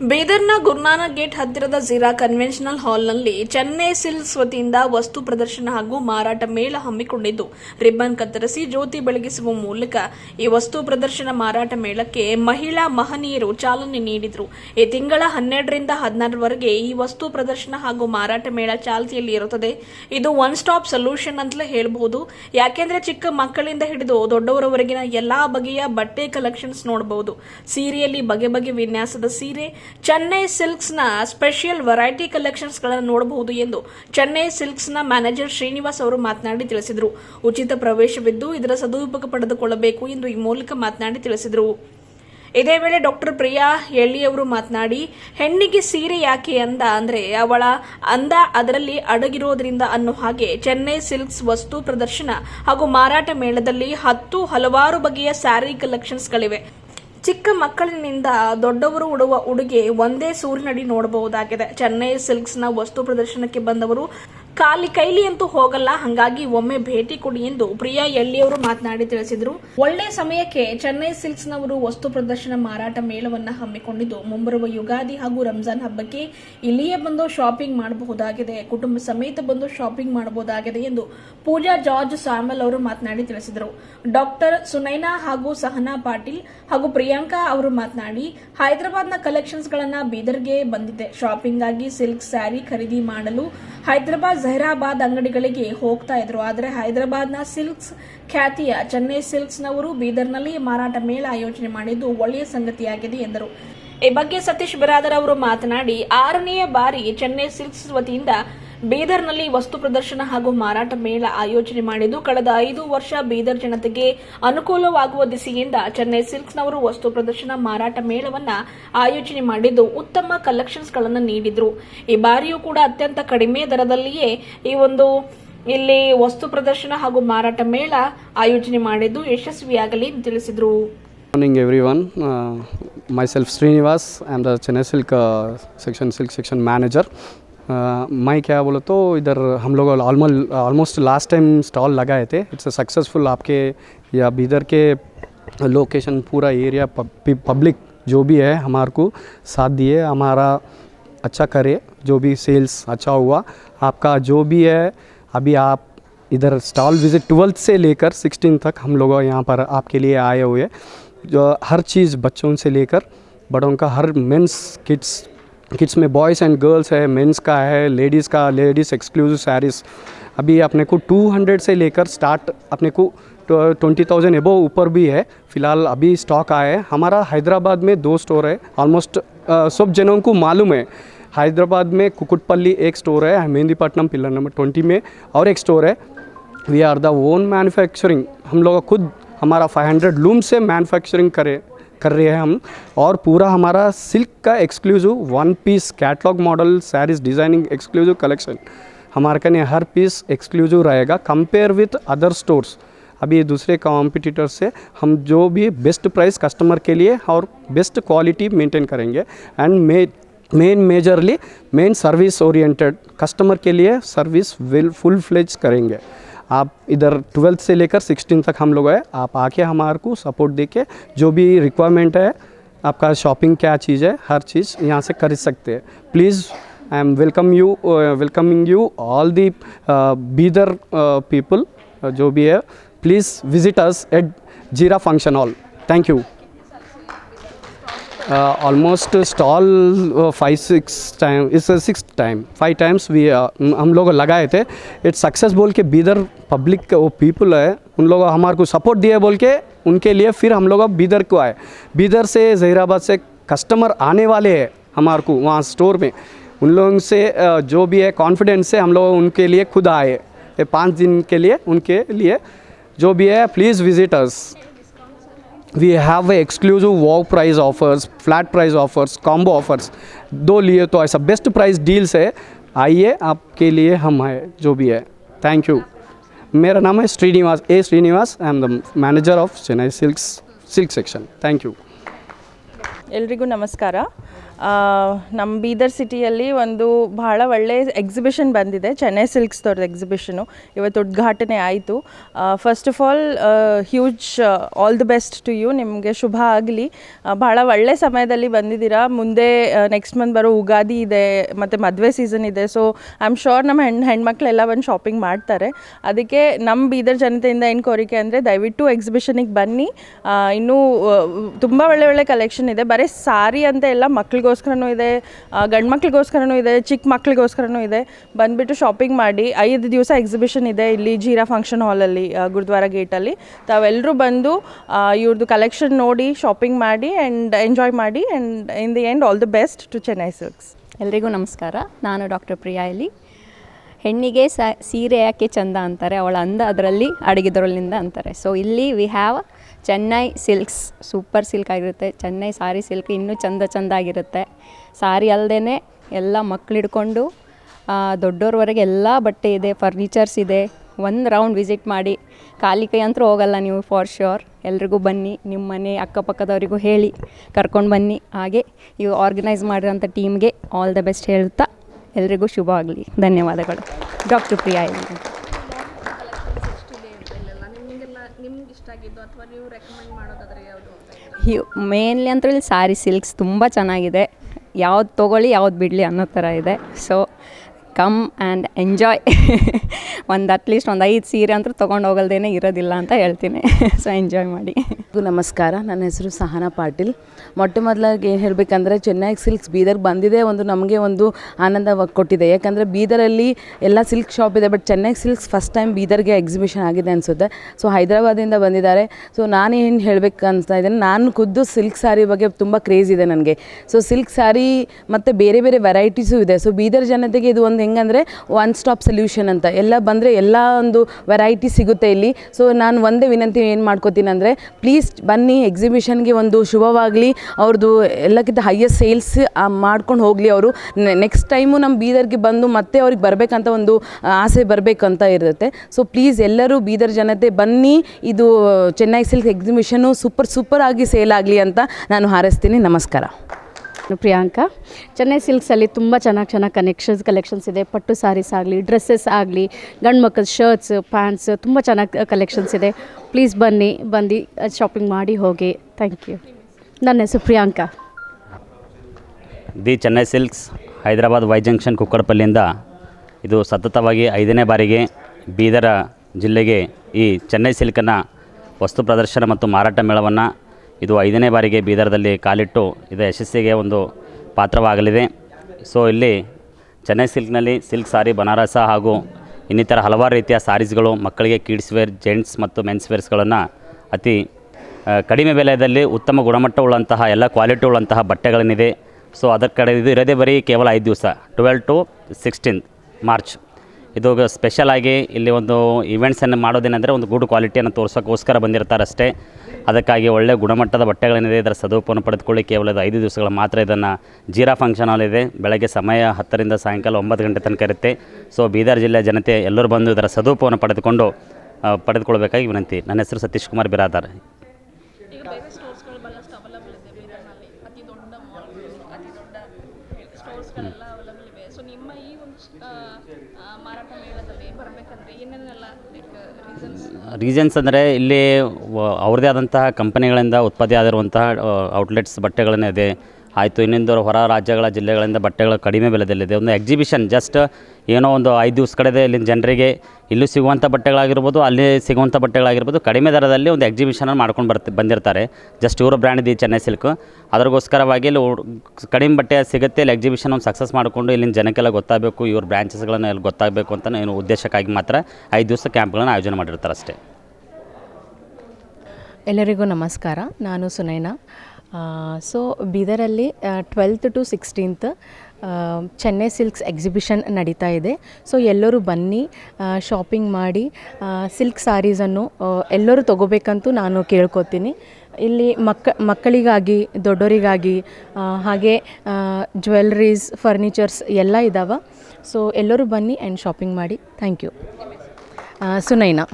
ಬೀದರ್ನ Guru Nanak gate ಹತ್ತಿರದ ಝೀರಾ conventional ಹಾಲ್ನಲ್ಲಿ Chennai silks ವತಿಯಿಂದ ವಸ್ತು ಪ್ರದರ್ಶನ ಹಾಗೂ ಮಾರಾಟ ಮೇಳ ಹಮ್ಮಿಕೊಂಡಿದ್ದು. ರಿಬ್ಬನ್ ಕತ್ತರಿಸಿ ಜ್ಯೋತಿ ಬೆಳಗಿಸುವ ಮೂಲಕ ಈ ವಸ್ತು ಪ್ರದರ್ಶನ ಮಾರಾಟ ಮೇಳಕ್ಕೆ ಮಹಿಳಾ ಮಹನೀಯರು ಚಾಲನೆ ನೀಡಿದರು. ಈ ತಿಂಗಳ ಹನ್ನೆರಡರಿಂದ ಹದಿನಾರರವರೆಗೆ ಈ ವಸ್ತು ಪ್ರದರ್ಶನ ಹಾಗೂ ಮಾರಾಟ ಮೇಳ ಚಾಲ್ತಿಯಲ್ಲಿ ಇರುತ್ತದೆ. ಇದು ಒನ್ ಸ್ಟಾಪ್ ಸೊಲ್ಯೂಷನ್ ಅಂತಲೇ ಹೇಳಬಹುದು. ಯಾಕೆಂದ್ರೆ ಚಿಕ್ಕ ಮಕ್ಕಳಿಂದ ಹಿಡಿದು ದೊಡ್ಡವರವರೆಗಿನ ಎಲ್ಲಾ ಬಗೆಯ ಬಟ್ಟೆ ಕಲೆಕ್ಷನ್ಸ್ ನೋಡಬಹುದು. ಸೀರೆಯಲ್ಲಿ ಬಗೆ ಬಗೆ ವಿನ್ಯಾಸದ ಸೀರೆ ಚೆನ್ನೈ ಸಿಲ್ಕ್ಸ್ನ ಸ್ಪೆಷಲ್ ವೆರೈಟಿ ಕಲೆಕ್ಷನ್ಸ್ಗಳನ್ನು ನೋಡಬಹುದು ಎಂದು ಚೆನ್ನೈ ಸಿಲ್ಕ್ಸ್ನ ಮ್ಯಾನೇಜರ್ ಶ್ರೀನಿವಾಸ್ ಅವರು ಮಾತನಾಡಿ ತಿಳಿಸಿದರು. ಉಚಿತ ಪ್ರವೇಶವಿದ್ದು ಇದರ ಸದುಪಯೋಗ ಪಡೆದುಕೊಳ್ಳಬೇಕು ಎಂದು ಈ ಮೂಲಕ ಮಾತನಾಡಿ ತಿಳಿಸಿದರು. ಇದೇ ವೇಳೆ ಡಾಕ್ಟರ್ ಪ್ರಿಯಾ ಎಳ್ಳಿಯವರು ಮಾತನಾಡಿ, ಹೆಣ್ಣಿಗೆ ಸೀರೆ ಯಾಕೆ ಅಂದ ಅಂದ್ರೆ ಅವಳ ಅಂದ ಅದರಲ್ಲಿ ಅಡಗಿರೋದ್ರಿಂದ ಅನ್ನೋ ಹಾಗೆ ಚೆನ್ನೈ ಸಿಲ್ಕ್ಸ್ ವಸ್ತು ಪ್ರದರ್ಶನ ಹಾಗೂ ಮಾರಾಟ ಮೇಳದಲ್ಲಿ ಹತ್ತು ಹಲವಾರು ಬಗೆಯ ಸ್ಯಾರಿ ಕಲೆಕ್ಷನ್ಸ್ಗಳಿವೆ. ಚಿಕ್ಕ ಮಕ್ಕಳಿನಿಂದ ದೊಡ್ಡವರು ಉಡುವ ಉಡುಗೆ ಒಂದೇ ಸೂರಿನಡಿ ನೋಡಬಹುದಾಗಿದೆ. ಚೆನ್ನೈ ಸಿಲ್ಕ್ಸ್ನ ವಸ್ತು ಪ್ರದರ್ಶನಕ್ಕೆ ಬಂದವರು ಖಾಲಿ ಕೈಲಿ ಅಂತೂ ಹೋಗಲ್ಲ. ಹಂಗಾಗಿ ಒಮ್ಮೆ ಭೇಟಿ ಕೊಡಿ ಎಂದು ಪ್ರಿಯಾ ಎಳ್ಳಿಯವರು ಮಾತನಾಡಿ ತಿಳಿಸಿದರು. ಒಳ್ಳೆ ಸಮಯಕ್ಕೆ ಚೆನ್ನೈ ಸಿಲ್ಕ್ಸ್ನವರು ವಸ್ತು ಪ್ರದರ್ಶನ ಮಾರಾಟ ಮೇಳವನ್ನ ಹಮ್ಮಿಕೊಂಡಿದ್ದು, ಮುಂಬರುವ ಯುಗಾದಿ ಹಾಗೂ ರಂಜಾನ್ ಹಬ್ಬಕ್ಕೆ ಇಲ್ಲಿಯೇ ಬಂದು ಶಾಪಿಂಗ್ ಮಾಡಬಹುದಾಗಿದೆ. ಕುಟುಂಬ ಸಮೇತ ಬಂದು ಶಾಪಿಂಗ್ ಮಾಡಬಹುದಾಗಿದೆ ಎಂದು ಪೂಜಾ ಜಾರ್ಜ್ ಸಾಮಲ್ ಅವರು ಮಾತನಾಡಿ ತಿಳಿಸಿದರು. ಡಾಕ್ಟರ್ ಸುನೈನಾ ಹಾಗೂ ಸಹನಾ ಪಾಟೀಲ್ ಹಾಗೂ ಪ್ರಿಯಾಂಕಾ ಅವರು ಮಾತನಾಡಿ, ಹೈದರಾಬಾದ್ನ ಕಲೆಕ್ಷನ್ಸ್ಗಳನ್ನ ಬೀದರ್ಗೆ ಬಂದಿದೆ. ಶಾಪಿಂಗ್ ಆಗಿ ಸಿಲ್ಕ್ ಸ್ಯಾರಿ ಖರೀದಿ ಮಾಡಲು ಹೈದರಾಬಾದ್ ಜಹೀರಾಬಾದ್ ಅಂಗಡಿಗಳಿಗೆ ಹೋಗ್ತಾ ಇದ್ರು. ಆದರೆ ಹೈದರಾಬಾದ್ನ ಸಿಲ್ಕ್ಸ್ ಖ್ಯಾತಿಯ ಚೆನ್ನೈ ಸಿಲ್ಕ್ಸ್ನವರು ಬೀದರ್ನಲ್ಲಿ ಮಾರಾಟ ಮೇಳ ಆಯೋಜನೆ ಮಾಡಿದ್ದು ಒಳ್ಳೆಯ ಸಂಗತಿಯಾಗಿದೆ ಎಂದರು. ಈ ಬಗ್ಗೆ ಸತೀಶ್ ಬಿರಾದರ್ ಅವರು ಮಾತನಾಡಿ ಆರನೆಯ ಬಾರಿ ಚೆನ್ನೈ ಸಿಲ್ಕ್ಸ್ ವತಿಯಿಂದ ಬೀದರ್ನಲ್ಲಿ ವಸ್ತು ಪ್ರದರ್ಶನ ಹಾಗೂ ಮಾರಾಟ ಮೇಳ ಆಯೋಜನೆ ಮಾಡಿದ್ದು ಕಳೆದ ಐದು ವರ್ಷ ಬೀದರ್ ಜನತೆಗೆ ಅನುಕೂಲವಾಗುವ ದಿಸೆಯಿಂದ ಚೆನ್ನೈ ಸಿಲ್ಕ್ಸ್ನವರು ವಸ್ತು ಪ್ರದರ್ಶನ ಮಾರಾಟ ಮೇಳವನ್ನ ಆಯೋಜನೆ ಮಾಡಿದ್ದು ಉತ್ತಮ ಕಲೆಕ್ಷನ್ಸ್ಗಳನ್ನು ನೀಡಿದ್ರು. ಈ ಬಾರಿಯೂ ಕೂಡ ಅತ್ಯಂತ ಕಡಿಮೆ ದರದಲ್ಲಿಯೇ ಈ ಒಂದು ಇಲ್ಲಿ ವಸ್ತು ಪ್ರದರ್ಶನ ಹಾಗೂ ಮಾರಾಟ ಮೇಳ ಆಯೋಜನೆ ಮಾಡಿದ್ದು ಯಶಸ್ವಿಯಾಗಲಿ ಎಂದು ತಿಳಿಸಿದರು. Morning everyone. Uh, myself srinivas. Am the chennai silk uh, section silk section manager. मैं क्या बोलो तो इधर हम लोग ऑलमोस्ट लास्ट टाइम स्टॉल लगाए थे। इट्स सक्सेसफुल आपके या बीदर के लोकेशन पूरा एरिया पब्लिक जो भी है हमारे को साथ दिए, हमारा अच्छा करे, जो भी सेल्स अच्छा हुआ। आपका जो भी है, अभी आप इधर स्टॉल विज़िट ट्वेल्थ से लेकर सिक्सटीन तक हम लोग यहाँ पर आपके लिए आए हुए। जो हर चीज़ बच्चों से लेकर, बड़ों का, हर मेंस किड्स किड्स में बॉयज़ एंड गर्ल्स है, मेंस का है, लेडीज़ का, लेडीज़ एक्सक्लूसिव साड़ीज़ अभी अपने को 200 से लेकर स्टार्ट अपने को ट्वेंटी थाउज़ेंड एबो ऊपर भी है। फ़िलहाल अभी स्टॉक आया है। हमारा हैदराबाद में दो स्टोर है। ऑलमोस्ट सब जनों को मालूम है। हैदराबाद में कुकुटपल्ली एक स्टोर है, मेहंदीपट्टनम पिलर नंबर ट्वेंटी में और एक स्टोर है। We are the own manufacturing हम लोग खुद हमारा 500 लूम से मैन्युफैक्चरिंग करे। कर रहे हैं हम। और पूरा हमारा सिल्क का exclusive one piece catalogue model sarees designing exclusive collection हमारे कहने हर पीस एक्सक्लूसिव रहेगा। कंपेयर विथ अदर स्टोर्स अभी दूसरे कॉम्पिटिटर से हम जो भी बेस्ट प्राइस कस्टमर के लिए और बेस्ट क्वालिटी मेंटेन करेंगे। And may main majorly main service oriented customer के लिए सर्विस विल फुल फ्लेज करेंगे। आप इधर ट्वेल्थ से लेकर सिक्सटीन तक हम लोग है। आप आके हमारे को सपोर्ट दे के जो भी रिक्वायरमेंट है, आपका शॉपिंग क्या चीज़ है, हर चीज़ यहाँ से कर सकते हैं। Please I am welcome you welcoming you all the Bidar people जो भी है। Please visit us at Jeera function hall thank you almost stall five six time इस six time five times we हम लोग लगाए थे। इट्स सक्सेस बोल के बीदर पब्लिक वो पीपल है। उन लोग हमारे को सपोर्ट दिए बोल के, उनके लिए फिर हम लोग बीदर को आए। बीदर से जहीराबाद से कस्टमर आने वाले हैं हमारे को, वहाँ स्टोर में। उन लोगों से जो भी है कॉन्फिडेंस से हम लोग उनके लिए खुद आए। पाँच दिन के लिए, उनके लिए जो भी है please visit us we have exclusive वो price offers flat price offers combo offers दो लिए तो ऐसा बेस्ट प्राइस डील्स है आइए आपके लिए हम है जो भी है थैंक यू मेरा नाम है Srinivas A Srinivas I am the manager of Chennai Silks silk section thank you ಎಲ್ರಿಗೂ ನಮಸ್ಕಾರ ನಮ್ಮ ಬೀದರ್ ಸಿಟಿಯಲ್ಲಿ ಒಂದು ಬಹಳ ಒಳ್ಳೆಯ ಎಕ್ಸಿಬಿಷನ್ ಬಂದಿದೆ, ಚೆನ್ನೈ ಸಿಲ್ಕ್ಸ್ದವ್ರದ್ದು ಎಕ್ಸಿಬಿಷನು ಇವತ್ತು ಉದ್ಘಾಟನೆ ಆಯಿತು. First of all huge all the best to you ನಿಮಗೆ ಶುಭ ಆಗಲಿ. ಬಹಳ ಒಳ್ಳೆ ಸಮಯದಲ್ಲಿ ಬಂದಿದ್ದೀರಾ. ಮುಂದೆ ನೆಕ್ಸ್ಟ್ ಮಂತ್ ಬರೋ ಉಗಾದಿ ಇದೆ, ಮತ್ತು ಮದುವೆ ಸೀಸನ್ ಇದೆ. ಸೊ ಐ ಆಮ್ ಶೋರ್ ನಮ್ಮ ಹೆಣ್ಣು ಹೆಣ್ಮಕ್ಳೆಲ್ಲ ಬಂದು ಶಾಪಿಂಗ್ ಮಾಡ್ತಾರೆ. ಅದಕ್ಕೆ ನಮ್ಮ ಬೀದರ್ ಜನತೆಯಿಂದ ಏನು ಕೋರಿಕೆ ಅಂದರೆ, ದಯವಿಟ್ಟು ಎಕ್ಸಿಬಿಷನಿಗೆ ಬನ್ನಿ. ಇನ್ನೂ ತುಂಬ ಒಳ್ಳೆ ಒಳ್ಳೆ ಕಲೆಕ್ಷನ್ ಇದೆ. ಬರೀ ಸಾರಿ ಅಂತ ಎಲ್ಲ ಮಕ್ಳಿಗೋಸ್ಕರನೂ ಇದೆ ಗಂಡು ಮಕ್ಳಿಗೋಸ್ಕರನೂ ಇದೆ ಚಿಕ್ಕ ಮಕ್ಳಿಗೋಸ್ಕರನೂ ಇದೆ. ಬಂದುಬಿಟ್ಟು ಶಾಪಿಂಗ್ ಮಾಡಿ, ಐದು ದಿವಸ ಎಕ್ಸಿಬಿಷನ್ ಇದೆ ಇಲ್ಲಿ ಜೀರಾ ಫಂಕ್ಷನ್ ಹಾಲಲ್ಲಿ ಗುರುದ್ವಾರ ಗೇಟಲ್ಲಿ ತಾವೆಲ್ಲರೂ ಬಂದು ಇವ್ರದ್ದು ಕಲೆಕ್ಷನ್ ನೋಡಿ ಶಾಪಿಂಗ್ ಮಾಡಿ ಆ್ಯಂಡ್ ಎಂಜಾಯ್ ಮಾಡಿ and in the end all the best to Chennai silks ಎಲ್ರಿಗೂ ನಮಸ್ಕಾರ. ನಾನು ಡಾಕ್ಟರ್ ಪ್ರಿಯಾ ಇಲ್ಲಿ ಹೆಣ್ಣಿಗೆ ಸೀರೆ ಯಾಕೆ ಚಂದ ಅಂತಾರೆ, ಅವಳ ಅಂದ ಅದರಲ್ಲಿ ಅಡಗಿದ್ರಲ್ಲಿಂದ ಅಂತಾರೆ. ಸೊ ಇಲ್ಲಿ we have Chennai silks, super silk ಆಗಿರುತ್ತೆ. ಚೆನ್ನೈ ಸಾರಿ ಸಿಲ್ಕ್ ಇನ್ನೂ ಚಂದ ಚಂದ ಆಗಿರುತ್ತೆ ಸಾರಿ ಅಲ್ಲದೇ ಎಲ್ಲ ಮಕ್ಳು ಹಿಡ್ಕೊಂಡು ದೊಡ್ಡವ್ರವರೆಗೆ ಎಲ್ಲ ಬಟ್ಟೆ ಇದೆ, ಫರ್ನಿಚರ್ಸ್ ಇದೆ. ಒಂದು ರೌಂಡ್ ವಿಸಿಟ್ ಮಾಡಿ. ಖಾಲಿ ಕೈ ಅಂತೂ ಹೋಗಲ್ಲ ನೀವು ಫಾರ್ ಶ್ಯೂರ್ ಎಲ್ರಿಗೂ ಬನ್ನಿ ನಿಮ್ಮ ಮನೆ ಅಕ್ಕಪಕ್ಕದವರಿಗೂ ಹೇಳಿ, ಕರ್ಕೊಂಡು ಬನ್ನಿ. ಹಾಗೆ ಇವು ಆರ್ಗನೈಸ್ ಮಾಡಿರೋಂಥ ಟೀಮ್ಗೆ ಆಲ್ ದ ಬೆಸ್ಟ್ ಹೇಳ್ತಾ ಎಲ್ರಿಗೂ ಶುಭ ಆಗಲಿ ಧನ್ಯವಾದಗಳು. ಡಾಕ್ಟರ್ ಪ್ರಿಯಾ ಇಲ್ಲಿ ಮೇನ್ಲಿ ಅಂತೂ ಇಲ್ಲಿ ಸಾರಿ ಸಿಲ್ಕ್ಸ್ ತುಂಬ ಚೆನ್ನಾಗಿದೆ. ಯಾವ್ದು ತೊಗೊಳ್ಳಿ, ಯಾವ್ದು ಬಿಡಲಿ ಅನ್ನೋ ಥರ ಇದೆ. ಸೊ ಕಮ್ ಆ್ಯಂಡ್ ಎಂಜಾಯ್ ಒಂದು ಅಟ್ಲೀಸ್ಟ್ ಒಂದು ಐದು ಸೀರೆ ಅಂತೂ ತೊಗೊಂಡು ಹೋಗಲ್ದೇನೆ ಇರೋದಿಲ್ಲ ಅಂತ ಹೇಳ್ತೀನಿ. ಸೊ ಎಂಜಾಯ್ ಮಾಡಿ. ನಮಸ್ಕಾರ. ನನ್ನ ಹೆಸರು ಸಹನಾ ಪಾಟೀಲ್. ಮೊಟ್ಟ ಮೊದಲಾಗಿ ಏನು ಹೇಳಬೇಕಂದ್ರೆ ಚೆನ್ನೈ ಸಿಲ್ಕ್ಸ್ ಬೀದರ್ಗೆ ಬಂದಿದೆ ಒಂದು ನಮಗೆ ಒಂದು ಆನಂದ ಕೊಟ್ಟಿದೆ. ಯಾಕಂದರೆ ಬೀದರಲ್ಲಿ ಎಲ್ಲ ಸಿಲ್ಕ್ ಶಾಪ್ ಇದೆ but Chennai silks first time ಬೀದರ್ಗೆ exhibition ಆಗಿದೆ ಅನಿಸುತ್ತೆ. ಸೊ ಹೈದರಾಬಾದಿಂದ ಬಂದಿದ್ದಾರೆ. ಸೊ ನಾನು ಏನು ಹೇಳಬೇಕು ಅನಿಸ್ತಾ ಇದ್ದೇನೆ, ನಾನು ಖುದ್ದು ಸಿಲ್ಕ್ ಸ್ಯಾರಿ ಬಗ್ಗೆ ತುಂಬ ಕ್ರೇಜ್ ಇದೆ ನನಗೆ. ಸೊ ಸಿಲ್ಕ್ ಸ್ಯಾರಿ ಮತ್ತು ಬೇರೆ ಬೇರೆ ವೆರೈಟೀಸು ಇದೆ. ಸೊ ಬೀದರ್ ಜನತೆಗೆ ಇದು ಒಂದು ಹೆಂಗಂದರೆ ಒನ್ ಸ್ಟಾಪ್ ಸೊಲ್ಯೂಷನ್ ಅಂತ. ಎಲ್ಲ ಬಂದರೆ ಎಲ್ಲ ಒಂದು ವೆರೈಟಿ ಸಿಗುತ್ತೆ ಇಲ್ಲಿ. ಸೊ ನಾನು ಒಂದೇ ವಿನಂತಿ ಏನು ಮಾಡ್ಕೋತೀನಿ ಅಂದರೆ ಪ್ಲೀಸ್ ಬನ್ನಿ ಎಕ್ಸಿಬಿಷನ್ಗೆ ಒಂದು ಶುಭವಾಗಲಿ. ಅವ್ರದ್ದು ಎಲ್ಲಕ್ಕಿಂತ ಹೈಯೆಸ್ಟ್ ಸೇಲ್ಸ್ ಮಾಡ್ಕೊಂಡು ಹೋಗಲಿ ಅವರು. ನೆಕ್ಸ್ಟ್ ಟೈಮು ನಮ್ಮ ಬೀದರ್ಗೆ ಬಂದು ಮತ್ತೆ ಅವ್ರಿಗೆ ಬರಬೇಕಂತ ಒಂದು ಆಸೆ ಬರಬೇಕಂತ ಇರುತ್ತೆ. ಸೊ ಪ್ಲೀಸ್ ಎಲ್ಲರೂ ಬೀದರ್ ಜನತೆ ಬನ್ನಿ. ಇದು Chennai silk exhibition super super ಆಗಿ ಸೇಲ್ ಆಗಲಿ ಅಂತ ನಾನು ಹಾರೈಸ್ತೀನಿ. ನಮಸ್ಕಾರ. ನಾನು ಪ್ರಿಯಾಂಕಾ. ಚೆನ್ನೈ ಸಿಲ್ಕ್ಸಲ್ಲಿ ತುಂಬ ಚೆನ್ನಾಗಿ ಚೆನ್ನಾಗಿ ಕನೆಕ್ಷನ್ಸ್ ಕಲೆಕ್ಷನ್ಸ್ ಇದೆ. ಪಟ್ಟು ಸಾರೀಸ್ ಆಗಲಿ ಡ್ರೆಸ್ಸಸ್ ಆಗಲಿ, ಗಂಡು ಮಕ್ಕಳ ಶರ್ಟ್ಸ್ ಪ್ಯಾಂಟ್ಸ್ ತುಂಬ ಚೆನ್ನಾಗಿ ಕಲೆಕ್ಷನ್ಸ್ ಇದೆ. ಪ್ಲೀಸ್ ಬನ್ನಿ, ಬಂದು ಶಾಪಿಂಗ್ ಮಾಡಿ ಹೋಗಿ. ಥ್ಯಾಂಕ್ ಯು ನನ್ನ ಹೆಸರು Priyanka. The Chennai silks, Hyderabad Y junction ಕುಕ್ಕಡಪಲ್ಲಿಯಿಂದ ಇದು ಸತತವಾಗಿ ಐದನೇ ಬಾರಿಗೆ ಬೀದರ ಜಿಲ್ಲೆಗೆ ಈ ಚೆನ್ನೈ ಸಿಲ್ಕನ್ನು ವಸ್ತು ಪ್ರದರ್ಶನ ಮತ್ತು ಮಾರಾಟ ಮೇಳವನ್ನು ಇದು ಐದನೇ ಬಾರಿಗೆ ಬೀದರ್ದಲ್ಲಿ ಕಾಲಿಟ್ಟು ಇದು ಯಶಸ್ಸಿಗೆ ಒಂದು ಪಾತ್ರವಾಗಲಿದೆ. ಸೊ, ಇಲ್ಲಿ ಚೆನ್ನೈ ಸಿಲ್ಕ್ನಲ್ಲಿ ಸಿಲ್ಕ್ ಸಾರಿ, ಬನಾರಸ ಹಾಗೂ ಇನ್ನಿತರ ಹಲವಾರು ರೀತಿಯ ಸಾರೀಸ್ಗಳು ಮಕ್ಕಳಿಗೆ ಕಿಡ್ಸ್ ವೇರ್ ಜೆಂಟ್ಸ್ ಮತ್ತು ಮೆನ್ಸ್ ವೇರ್ಸ್ಗಳನ್ನು ಅತಿ ಕಡಿಮೆ ಬೆಲೆಯಲ್ಲಿ ಉತ್ತಮ ಗುಣಮಟ್ಟವುಳ್ಳಂತಹ, ಎಲ್ಲ ಕ್ವಾಲಿಟಿ ಉಳ್ಳಂತಹ ಬಟ್ಟೆಗಳೇನಿದೆ ಸೊ, ಅದರ ಕಡೆ ಇದು ಇರೋದೇ ಬರೀ ಕೇವಲ ಐದು ದಿವಸ ಟ್ವೆಲ್ ಟು ಸಿಕ್ಸ್ಟೀನ್ ಮಾರ್ಚ್. ಇದು ಸ್ಪೆಷಲ್ ಆಗಿ ಇಲ್ಲಿ ಒಂದು ಇವೆಂಟ್ಸನ್ನು ಮಾಡೋದೇನೆಂದರೆ ಒಂದು ಗುಡ್ ಕ್ವಾಲಿಟಿಯನ್ನು ತೋರ್ಸೋಕ್ಕೋಸ್ಕರ ಬಂದಿರ್ತಾರೆ ಅಷ್ಟೇ ಅದಕ್ಕಾಗಿ ಒಳ್ಳೆಯ ಗುಣಮಟ್ಟದ ಬಟ್ಟೆಗಳೇನಿದೆ ಇದರ ಸದುಪಯೋಗ ಪಡೆದುಕೊಳ್ಳಿ. ಕೇವಲ ಐದು ದಿವಸಗಳು ಮಾತ್ರ ಇದನ್ನು ಜೀರಾ ಫಂಕ್ಷನ್ ಹಾಲ್ ಇದೆ. ಬೆಳಗ್ಗೆ ಸಮಯ ಹತ್ತರಿಂದ ಸಾಯಂಕಾಲ ಒಂಬತ್ತು ಗಂಟೆ ತನಕ ಇರುತ್ತೆ. ಸೊ ಬೀದರ್ ಜಿಲ್ಲೆಯ ಜನತೆ ಎಲ್ಲರೂ ಬಂದು ಇದರ ಸದುಪಯೋಗ ಪಡೆದುಕೊಂಡು ಪಡೆದುಕೊಳ್ಬೇಕಾಗಿ ವಿನಂತಿ. ನನ್ನ ಹೆಸರು ಸತೀಶ್ ಕುಮಾರ್ ಬಿರಾದಾರ್ ಈಗ ಬೇರೆ ಸ್ಟೋರ್ಸ್ಗಳು ಬಹಳಷ್ಟು ಅವೈಲಬಲ್ ಇದೆ ಬೀದರ್ನಲ್ಲಿ ಅತಿ ದೊಡ್ಡ ಮಾಲ್ಗಳು ಅತಿ ದೊಡ್ಡ ಸ್ಟೋರ್ಸ್ಗಳೆಲ್ಲ ಅವೈಲಬಲ್ ಇವೆ ಸೊ ನಿಮ್ಮ ಈ ಒಂದು ಮಾರಾಟ ಮೇಳದಲ್ಲಿ ಬರಬೇಕಂದ್ರೆ ಏನೇನೆಲ್ಲ ರೀಸನ್ಸ್ ರೀಸನ್ಸ್ ಅಂದರೆ ಇಲ್ಲಿ ಅವ್ರದ್ದೇ ಆದಂತಹ ಕಂಪನಿಗಳಿಂದ ಉತ್ಪತ್ತಿ ಆಗಿರುವಂತಹ ಔಟ್ಲೆಟ್ಸ್ ಬಟ್ಟೆಗಳನ್ನೇ ಆಯಿತು ಇನ್ನೊಂದು ಹೊರ ರಾಜ್ಯಗಳ ಜಿಲ್ಲೆಗಳಿಂದ ಬಟ್ಟೆಗಳು ಕಡಿಮೆ ಬೆಲೆದಲ್ಲಿದೆ. ಒಂದು ಎಕ್ಸಿಬಿಷನ್ ಜಸ್ಟ್ ಏನೋ ಒಂದು ಐದು ದಿವಸ ಕಡೆದೆ ಇಲ್ಲಿನ ಜನರಿಗೆ. ಇಲ್ಲೂ ಸಿಗುವಂಥ ಬಟ್ಟೆಗಳಾಗಿರ್ಬೋದು, ಅಲ್ಲಿ ಸಿಗುವಂಥ ಬಟ್ಟೆಗಳಾಗಿರ್ಬೋದು, ಕಡಿಮೆ ದರದಲ್ಲಿ ಒಂದು ಎಕ್ಸಿಬಿಷನನ್ನು ಮಾಡ್ಕೊಂಡು ಬರ್ತಿ, ಬಂದಿರ್ತಾರೆ. ಜಸ್ಟ್ ಇವರು ಬ್ರ್ಯಾಂಡ್ ಇದೆ ಚೆನ್ನೈ ಸಿಲ್ಕ್. ಅದಕ್ಕೋಸ್ಕರವಾಗಿ ಇಲ್ಲಿ ಕಡಿಮೆ ಬಟ್ಟೆ ಸಿಗುತ್ತೆ, ಇಲ್ಲಿ ಎಕ್ಸಿಬಿಷನ್ ಒಂದು ಸಕ್ಸಸ್ ಮಾಡಿಕೊಂಡು ಇಲ್ಲಿನ ಜನಕ್ಕೆಲ್ಲ ಗೊತ್ತಾಗಬೇಕು, ಇವ್ರ ಬ್ರಾಂಚಸ್ಗಳನ್ನ ಇಲ್ಲಿ ಗೊತ್ತಾಗಬೇಕು ಅಂತ ಏನು ಉದ್ದೇಶಕ್ಕಾಗಿ ಮಾತ್ರ ಐದು ದಿವಸ ಕ್ಯಾಂಪ್ಗಳನ್ನು ಆಯೋಜನೆ ಮಾಡಿರ್ತಾರೆ ಅಷ್ಟೇ ಎಲ್ಲರಿಗೂ ನಮಸ್ಕಾರ. ನಾನು Sunaina. So ಬೀದರಲ್ಲಿ twelfth to sixteenth Chennai silks exhibition ನಡೀತಾ ಇದೆ. ಸೊ ಎಲ್ಲರೂ ಬನ್ನಿ ಶಾಪಿಂಗ್ ಮಾಡಿ ಸಿಲ್ಕ್ ಸ್ಯಾರೀಸನ್ನು ಎಲ್ಲರೂ ತಗೋಬೇಕಂತೂ ನಾನು ಕೇಳ್ಕೊತೀನಿ. ಇಲ್ಲಿ ಮಕ್ಕ ಮಕ್ಕಳಿಗಾಗಿ, ದೊಡ್ಡೋರಿಗಾಗಿ ಹಾಗೆ ಜ್ಯುವೆಲ್ರೀಸ್ ಫರ್ನಿಚರ್ಸ್ ಎಲ್ಲ ಇದ್ದಾವೆ ಸೊ ಎಲ್ಲರೂ ಬನ್ನಿ ಆ್ಯಂಡ್ ಶಾಪಿಂಗ್ ಮಾಡಿ. Thank you Sunaina.